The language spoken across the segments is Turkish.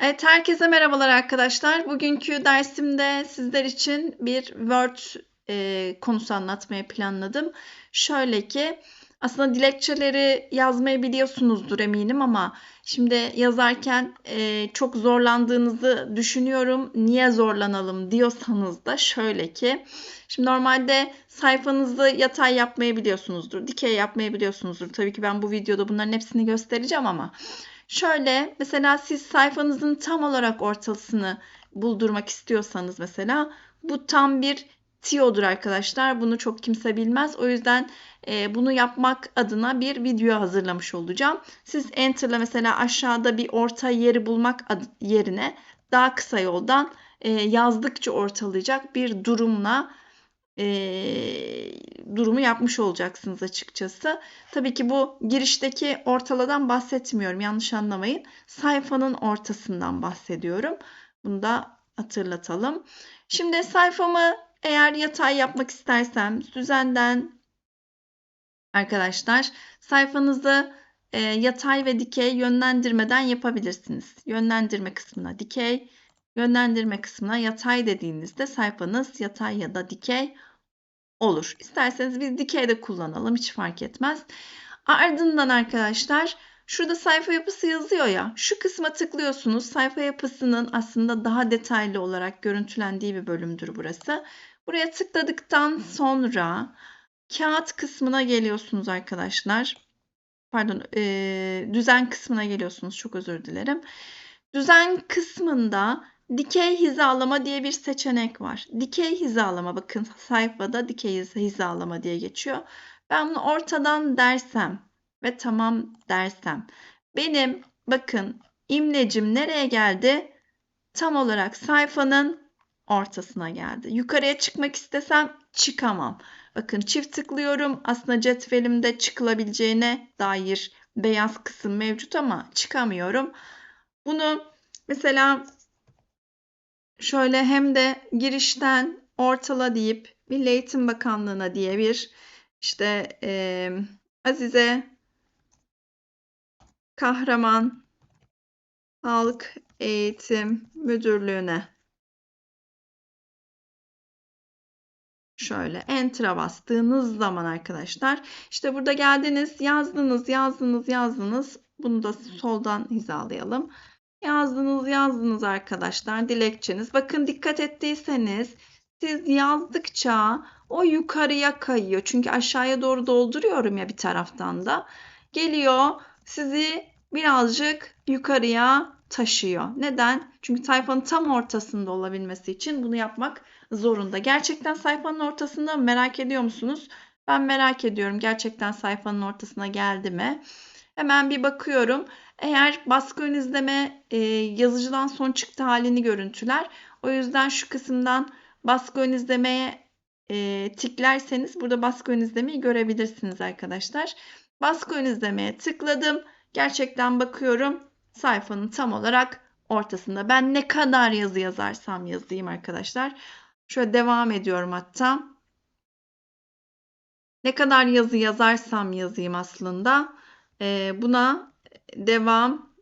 Evet, herkese merhabalar arkadaşlar. Bugünkü dersimde sizler için bir Word e, konusu anlatmayı planladım. Şöyle ki, aslında dilekçeleri yazmayı biliyorsunuzdur eminim ama şimdi yazarken e, çok zorlandığınızı düşünüyorum. Niye zorlanalım diyorsanız da şöyle ki, şimdi normalde sayfanızı yatay yapmayı biliyorsunuzdur, dikey yapmayı biliyorsunuzdur. Tabii ki ben bu videoda bunların hepsini göstereceğim ama Şöyle mesela siz sayfanızın tam olarak ortasını buldurmak istiyorsanız mesela bu tam bir tiyodur arkadaşlar. Bunu çok kimse bilmez. O yüzden e, bunu yapmak adına bir video hazırlamış olacağım. Siz Enter'la mesela aşağıda bir orta yeri bulmak yerine daha kısa yoldan e, yazdıkça ortalayacak bir durumla e, durumu yapmış olacaksınız açıkçası. Tabii ki bu girişteki ortaladan bahsetmiyorum. Yanlış anlamayın. Sayfanın ortasından bahsediyorum. Bunu da hatırlatalım. Şimdi sayfamı eğer yatay yapmak istersem düzenden arkadaşlar sayfanızı e, yatay ve dikey yönlendirmeden yapabilirsiniz. Yönlendirme kısmına dikey, Yönlendirme kısmına yatay dediğinizde sayfanız yatay ya da dikey olur. İsterseniz biz dikey de kullanalım hiç fark etmez. Ardından arkadaşlar şurada sayfa yapısı yazıyor ya şu kısma tıklıyorsunuz. Sayfa yapısının aslında daha detaylı olarak görüntülendiği bir bölümdür burası. Buraya tıkladıktan sonra kağıt kısmına geliyorsunuz arkadaşlar. Pardon e, düzen kısmına geliyorsunuz çok özür dilerim. Düzen kısmında Dikey hizalama diye bir seçenek var. Dikey hizalama bakın sayfada dikey hizalama diye geçiyor. Ben bunu ortadan dersem ve tamam dersem benim bakın imlecim nereye geldi? Tam olarak sayfanın ortasına geldi. Yukarıya çıkmak istesem çıkamam. Bakın çift tıklıyorum. Aslında cetvelimde çıkılabileceğine dair beyaz kısım mevcut ama çıkamıyorum. Bunu mesela şöyle hem de girişten ortala deyip Milli Eğitim Bakanlığı'na diye bir işte e, Azize Kahraman Sağlık Eğitim Müdürlüğü'ne şöyle enter'a bastığınız zaman arkadaşlar işte burada geldiniz yazdınız yazdınız yazdınız bunu da soldan hizalayalım. Yazdınız yazdınız arkadaşlar dilekçeniz. Bakın dikkat ettiyseniz siz yazdıkça o yukarıya kayıyor. Çünkü aşağıya doğru dolduruyorum ya bir taraftan da. Geliyor sizi birazcık yukarıya taşıyor. Neden? Çünkü sayfanın tam ortasında olabilmesi için bunu yapmak zorunda. Gerçekten sayfanın ortasında merak ediyor musunuz? Ben merak ediyorum. Gerçekten sayfanın ortasına geldi mi? Hemen bir bakıyorum. Eğer baskı ön izleme e, yazıcıdan son çıktı halini görüntüler. O yüzden şu kısımdan baskı ön izlemeye e, tiklerseniz burada baskı ön izlemeyi görebilirsiniz arkadaşlar. Baskı ön izlemeye tıkladım. Gerçekten bakıyorum sayfanın tam olarak ortasında. Ben ne kadar yazı yazarsam yazayım arkadaşlar. Şöyle devam ediyorum hatta. Ne kadar yazı yazarsam yazayım aslında. E, buna devam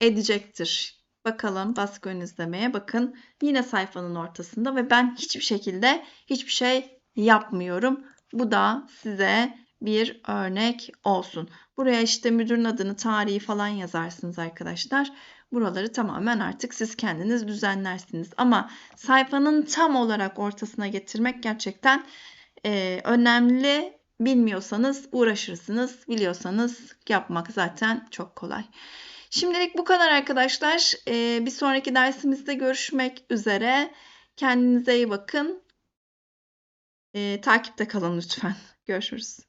edecektir. Bakalım baskı ön izlemeye bakın. Yine sayfanın ortasında ve ben hiçbir şekilde hiçbir şey yapmıyorum. Bu da size bir örnek olsun. Buraya işte müdürün adını, tarihi falan yazarsınız arkadaşlar. Buraları tamamen artık siz kendiniz düzenlersiniz. Ama sayfanın tam olarak ortasına getirmek gerçekten e, önemli Bilmiyorsanız uğraşırsınız. Biliyorsanız yapmak zaten çok kolay. Şimdilik bu kadar arkadaşlar. Ee, bir sonraki dersimizde görüşmek üzere. Kendinize iyi bakın. Ee, takipte kalın lütfen. Görüşürüz.